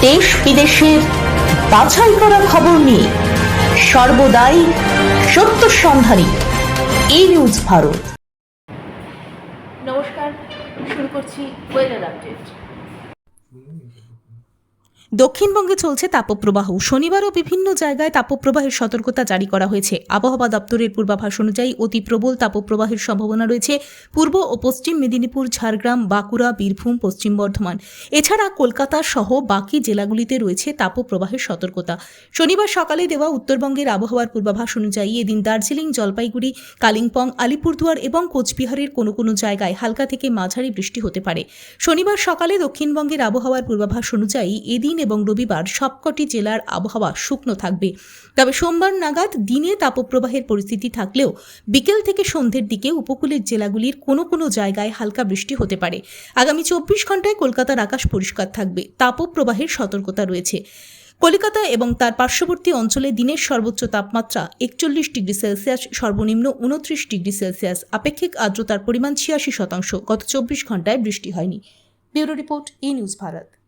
দেশ বিদেশের বাছাই করা খবর নিয়ে সর্বদাই সত্য সন্ধানী এই নিউজ ভারত। নমস্কার, শুরু করছি ওয়েদার আপডেট দক্ষিণবঙ্গে চলছে তাপপ্রবাহ। শনিবারও বিভিন্ন জায়গায় তাপপ্রবাহের সতর্কতা জারি করা হয়েছে। আবহাওয়া দপ্তরের পূর্বাভাস অনুযায়ী অতি প্রবল তাপপ্রবাহের সম্ভাবনা রয়েছে পূর্ব ও পশ্চিম মেদিনীপুর, ঝাড়গ্রাম, বাঁকুড়া, বীরভূম, পশ্চিম বর্ধমান। এছাড়া কলকাতা সহ বাকি জেলাগুলিতে রয়েছে তাপপ্রবাহের সতর্কতা। শনিবার সকালে দেওয়া উত্তরবঙ্গের আবহাওয়ার পূর্বাভাস অনুযায়ী এদিন দার্জিলিং, জলপাইগুড়ি, কালিম্পং, আলিপুরদুয়ার এবং কোচবিহারের কোনো কোনো জায়গায় হালকা থেকে মাঝারি বৃষ্টি হতে পারে। শনিবার সকালে দক্ষিণবঙ্গের আবহাওয়ার পূর্বাভাস অনুযায়ী এদিন এবং রবিবার সবকটি জেলার আবহাওয়া শুকনো থাকবে। তবে সোমবার নাগাদ দিনে তাপপ্রবাহের পরিস্থিতি থাকলেও বিকেল থেকে সন্ধ্যের দিকে উপকূলের জেলাগুলির কোনো কোনো জায়গায় হালকা বৃষ্টি হতে পারে। আগামী চব্বিশ ঘন্টায় কলকাতার আকাশ পরিষ্কার থাকবে, তাপপ্রবাহের সতর্কতা রয়েছে। কলকাতা এবং তার পার্শ্ববর্তী অঞ্চলে দিনের সর্বোচ্চ তাপমাত্রা একচল্লিশ ডিগ্রি সেলসিয়াস, সর্বনিম্ন উনত্রিশ ডিগ্রি সেলসিয়াস। আপেক্ষিক আর্দ্রতার পরিমাণ ছিয়াশি শতাংশ। গত চব্বিশ ঘন্টায় বৃষ্টি হয়নি। Bureau report E news Bharat.